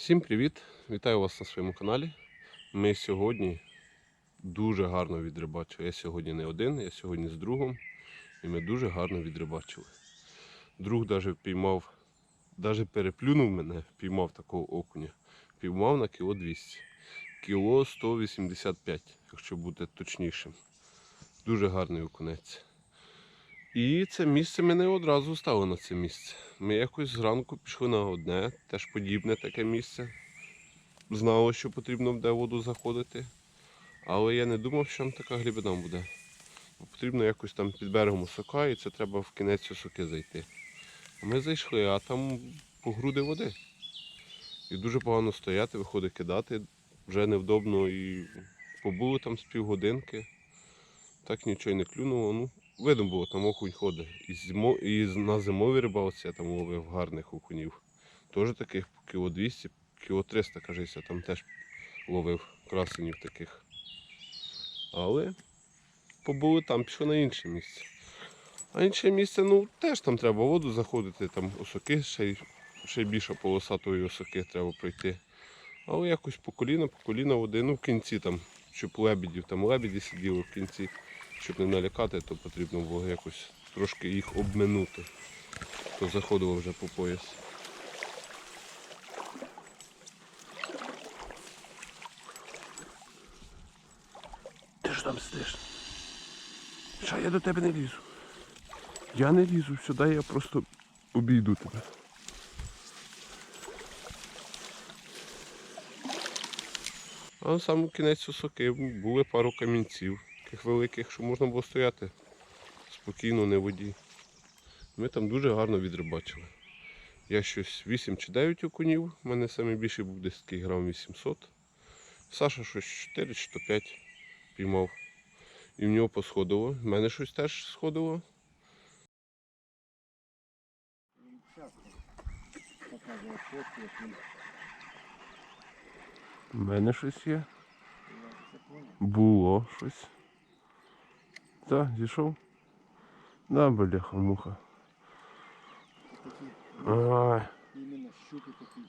Всім привіт! Вітаю вас на своєму каналі. Ми сьогодні дуже гарно відрибачили. Я сьогодні не один, я сьогодні з другом. І ми дуже гарно відрибачили. Друг навіть впіймав, навіть переплюнув мене, впіймав такого окуня. Піймав на кіло 200. Кіло 185, якщо бути точнішим. Дуже гарний окунець. І це місце мене одразу стало на це місце. Ми якось зранку пішли на одне, теж подібне таке місце. Знали, що потрібно буде воду заходити. Але я не думав, що там така глибина буде. Бо Потрібно якось там під берегом осока і це треба в кінець осоки зайти. Ми зайшли, а там по груди води. І дуже погано стояти, виходить кидати. Вже невдобно і побули там з півгодинки. Так нічого й не клюнуло. Ну, видно було, там окунь ходить. І, зимо, і на зимовій рибалці я там ловив гарних окунів. Теж таких кіло 200, кіло 300, кажеться, там теж ловив красенів таких. Але побули там, пішли на інше місце. А інше місце, ну, теж там треба воду заходити, там осоки, ще, ще більше полосатої осоки треба пройти. Але якось по коліна, по коліна води, ну в кінці там, щоб лебедів, там лебеді сиділи в кінці, щоб не налякати, то потрібно було якось трошки їх обминути. То заходило вже по пояс. Ти ж там сидиш? Що я до тебе не лізу? Я не лізу сюди, я просто обійду тебе. А на самому кінець осоки були пару камінців, таких великих, що можна було стояти спокійно, не в воді. Ми там дуже гарно відрибачили. Я щось 8 чи 9 окунів, у мене найбільший був десь такий грам 800. Саша щось 4 чи то 5 піймав. І в нього посходило. В мене щось теж сходило. У мене щось є. Було щось. Так, зійшов? Да, бляха, муха. Такі Ай. іменно щуки такі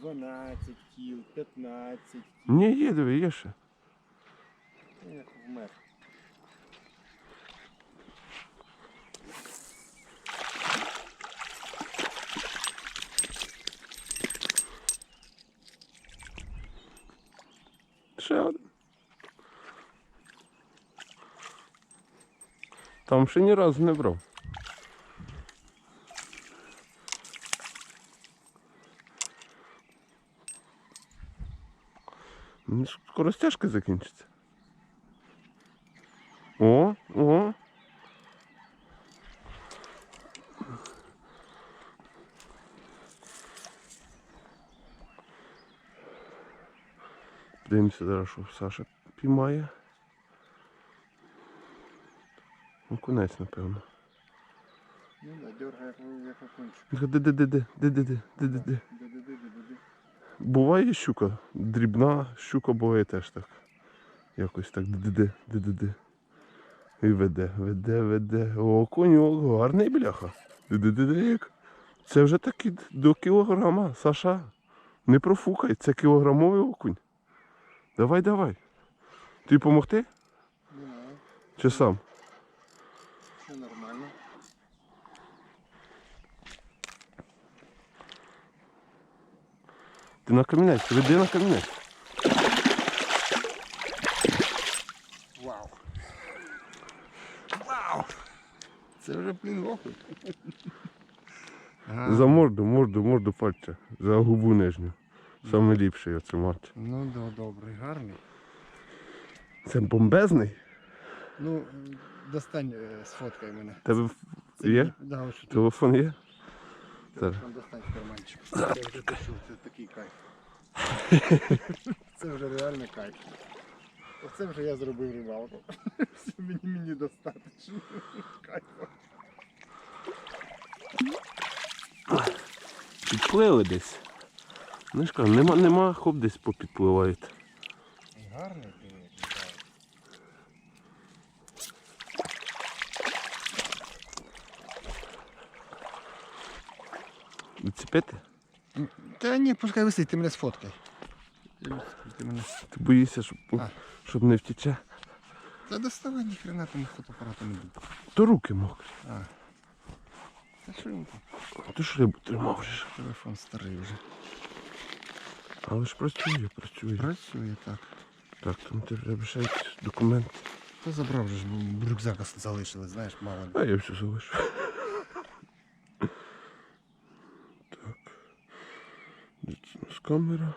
12 кіл, 15 кіл. Ні, є, диви, є ще. Це як вмер. Ще один. Там ще ні разу не брав. Ну, Скоро стяжка закінчиться. О, о. Дивимося зараз, що Саша піймає. Ну, конець, напевно. Ну да, дергає як, окунчик. Де-де-де-де, де-де-де, де-де-де. Буває щука, дрібна щука буває теж так. Якось так. І веде, веде, веде. О, конюк, гарний бляха. Це вже таки до кілограма, Саша. Не профукай, це кілограмовий окунь. Давай, давай. Тобі помогти? Чи сам? все нормально. Ти на камінець, веди на камінець. Вау. Вау! Це вже блін окунь. За морду, морду, морду пальця. За губу нижню. Саме ліпше його тримати. Ну да, добрий, гарний. Це бомбезний. Ну, достань, е, сфоткай мене. Тебе є? Да, ось тут. Телефон є? Зараз. Достань карманчик. Вже це такий кайф. Це вже реально кайф. Оце вже я зробив рибалку. Все мені мені достатньо. Кайфа. Підплили десь. Знаєш, кажу, нема, нема, хоп десь попідпливають. Гарний привіт, Відцепити? Та ні, пускай висить, ти мене сфоткай. Ти мене... Ти боїшся, щоб, А. щоб не втіче. Та доставай ніхрена там фотоапарату не буде. То руки мокрі. А. Та що він там? Ти ж рибу тримав ж. Телефон старий вже. Але ж працює, працює. Працює так. Так, там ти треба ще якісь документи. Та забрав вже ж, бо рюкзак залишили, знаєш, мало. А я все залишу. Так. Де це у нас камера?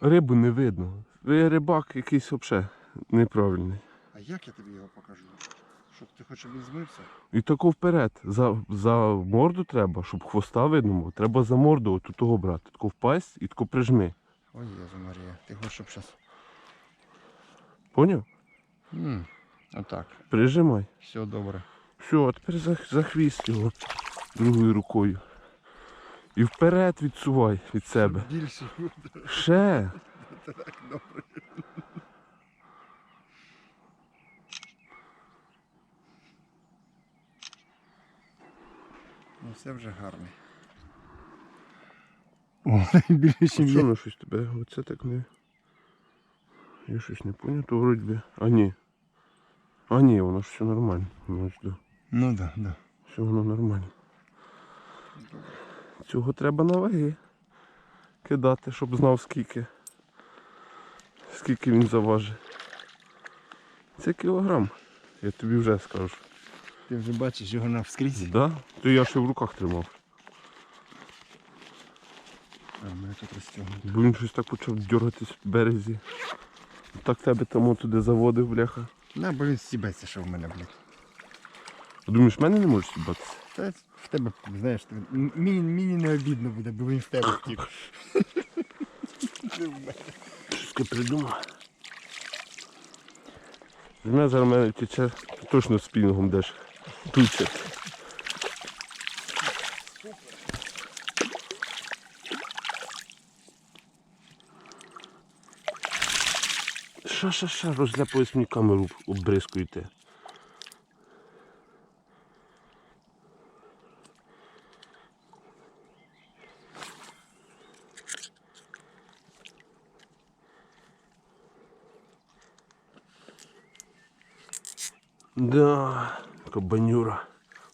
Рибу не видно. Ви рибак якийсь взагалі неправильний. А як я тобі його покажу? Щоб ти щоб він змився? І тако вперед. За, за морду треба, щоб хвоста видно було. Треба за морду оту того брати. Тако впасть і тако прижми. Ой, Єзу Марія, ти хочеш, щоб зараз... Поняв? М, Отак, Прижимай. все добре. Все, а тепер за, за хвіст його другою рукою. І вперед відсувай від себе. Більше буде Ще. так добре. Ну все вже гарний. О, більше, ніж що на щось тебе? Оце так не. Я щось не поняв, то вроді би. А ні. А ні, воно ж все нормально. Воно ж, да. Ну так, да, да. Все воно нормально. Цього треба на ваги кидати, щоб знав скільки. Скільки він заважить. Це кілограм. Я тобі вже скажу. Ти вже бачиш його навскрізь. Да? То я ще в руках тримав. А, мене тут розтягнуто. Бо він щось так почав дергатись в березі. Так тебе тому туди заводив, бляха. На, бо він стібеться, що в мене, блядь. Думаєш, в мене не можеш сібатися? Та в тебе, знаєш, мені, мені не обідно буде, бо він в тебе втік. Не в мене. Щось придумав. З мене зараз мене тече, точно спінгом деш. Туче. Ша, ша, ша, розляпались мені камеру обрискуєте. Да, кабанюра.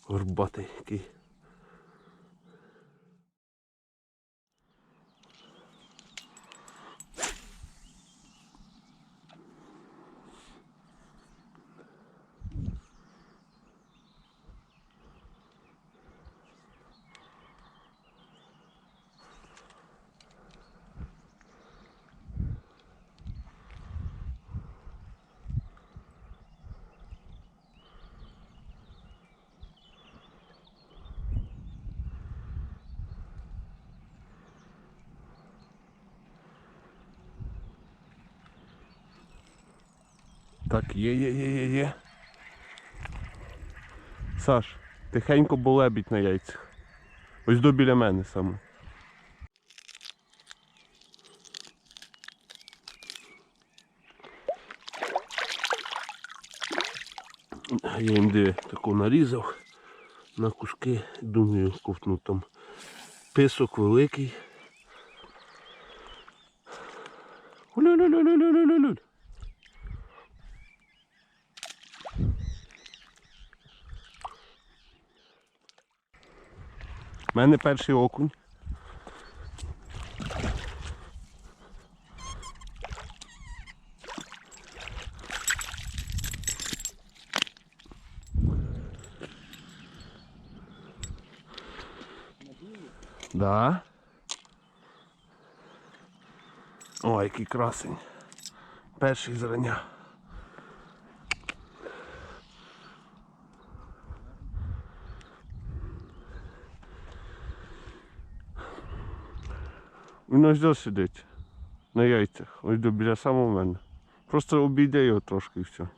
Горбатий який. Так, є, є, є, є, є. Саш, тихенько болебіть на яйцях. Ось до біля мене саме. Я їм диви таку нарізав на куски, думаю, ковтну там писок великий. У мене перший окунь. Да. О, який красень. Перший зрання. Він ось сидить. На яйцях. Ось до біля самого мене. Просто обійде його трошки і все.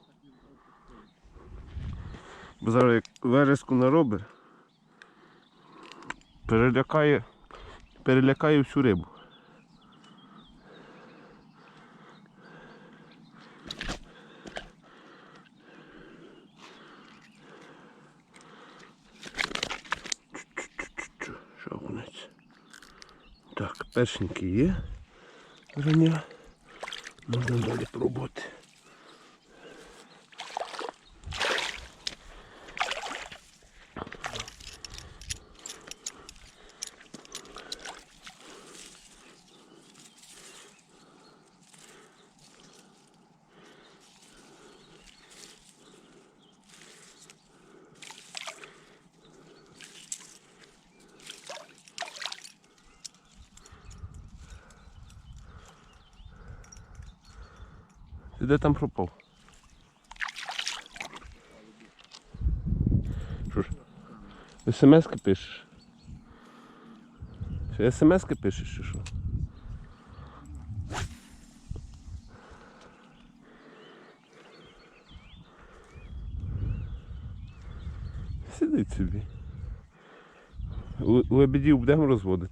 Бо зараз як вереску наробить, перелякає, перелякає всю рибу. Чу-чу-чу-чу. Що окунець? Так, першеньки є. Рання. Можна далі пробувати. Де там пропав? Що ж? СМС-ки пишеш? СМС-ки пишеш чи що? Сидить собі. Лебедів будемо розводити.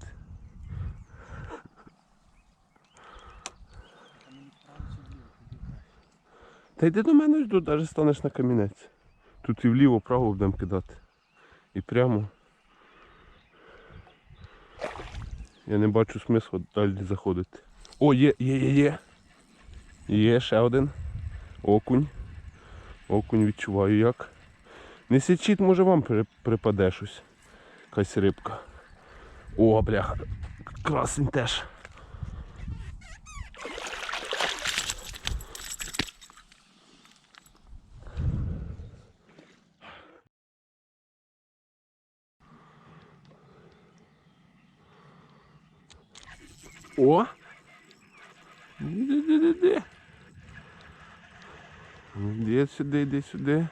Та йди до мене ж тут навіть станеш на камінець. Тут і вліво, право будемо кидати. І прямо. Я не бачу смислу далі заходити. О, є, є, є, є. Є ще один. Окунь. Окунь відчуваю як. Не січіть, може вам припаде щось. Якась рибка. О, бляха. Красень теж. О! Іди сюди, іди сюди.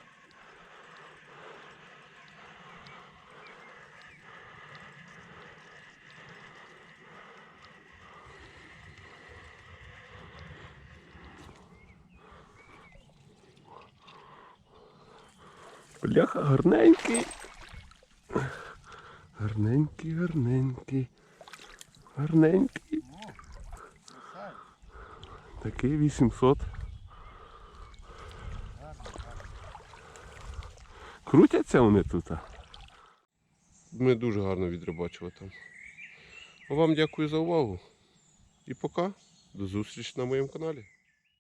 Бляха, гарненький. Гарненький, гарненький. Гарненький. Такий 800. Крутяться вони тут. Ми дуже гарно відрибачили там. Вам дякую за увагу. І пока. До зустрічі на моєму каналі.